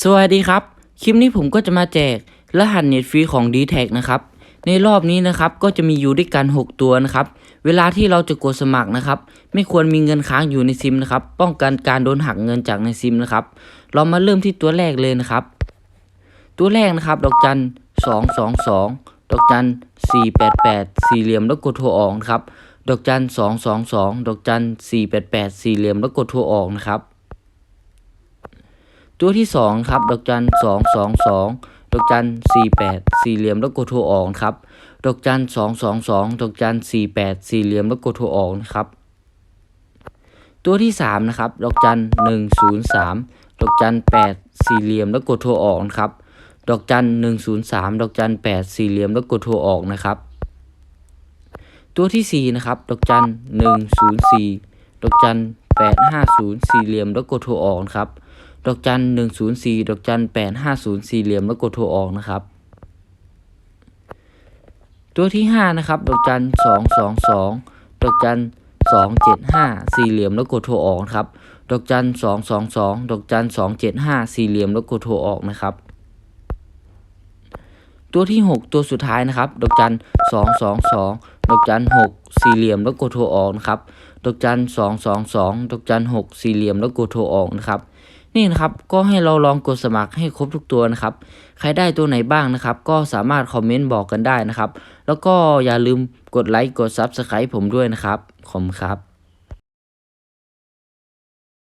สวัสดีครับ คลิปนี้ผมก็จะมาแจกรหัสเน็ตฟรีของ d t แทนะครับ ในรอบนี้นะครับก็จะมีอยู่ด้วยกัน 6 ตัวนะครับ เวลาที่เราจะกดสมัครนะครับ ไม่ควรมีเงินค้างอยู่ในซิมนะครับ ป้องกันการโดนหักเงินจากในซิมนะครับ เรามาเริ่มที่ตัวแรกเลยนะครับ ตัวแรกนะครับ ดอกจันสองสองสองดอกจันสี่แปดแปดสี่เหลี่ยมแล้วกดโทรออกนะครับ ดอกจันสองสองสองดอกจันสี่แปดแปดสี่เหลี่ยมแล้วกดโทรออกนะครับ ตัวที่สองครับ ดอกจันสองสองสองดอกจันสี่แปดสี่เหลี่ยมแล้วกดโทรออกครับ ดอกจันสองสองสองดอกจันสี่แปดสี่เหลี่ยมแล้วกดโทรออกนะครับ ตัวที่สามนะครับ ดอกจันหนึ่งศูนย์สามดอกจันแปดสี่เหลี่ยมแล้วกดโทรออกนะครับ ดอกจันหนึ่งศูนย์สามดอกจันแปดสี่เหลี่ยมแล้วกดโทรออกนะครับ ตัวที่สี่นะครับ ดอกจันหนึ่งศูนย์สี่ดอกจัน แปดห้าศูนย์สี่เหลี่ยมแล้วกดโทรออกนะครับ ดอกจันหนึ่งศูนย์สี่ดอกจันแปดห้าศูนย์สี่เหลี่ยมแล้วกดโทรออกนะครับ ตัวที่ห้านะครับ ดอกจันสองสองสองดอกจันสองเจ็ดห้าสี่เหลี่ยมแล้วกดโทรออกครับ ดอกจันสองสองสองดอกจันสองเจ็ดห้าสี่เหลี่ยมแล้วกดโทรออกนะครับตัวที่หกตัวสุดท้ายนะครับ ดอกจันสองสองสองดอกจันหกสี่เหลี่ยมแล้วกดโทรออกนะครับ ดอกจันสองสองสองดอกจันหกสี่เหลี่ยมแล้วกดโทรออกนะครับ นี่นะครับก็ให้เราลองกดสมัครให้ครบทุกตัวนะครับ ใครได้ตัวไหนบ้างนะครับ ก็สามารถคอมเมนต์บอกกันได้นะครับ แล้วก็อย่าลืมกดไลค์กด Subscribe ผมด้วยนะครับ ขอบคุณครับ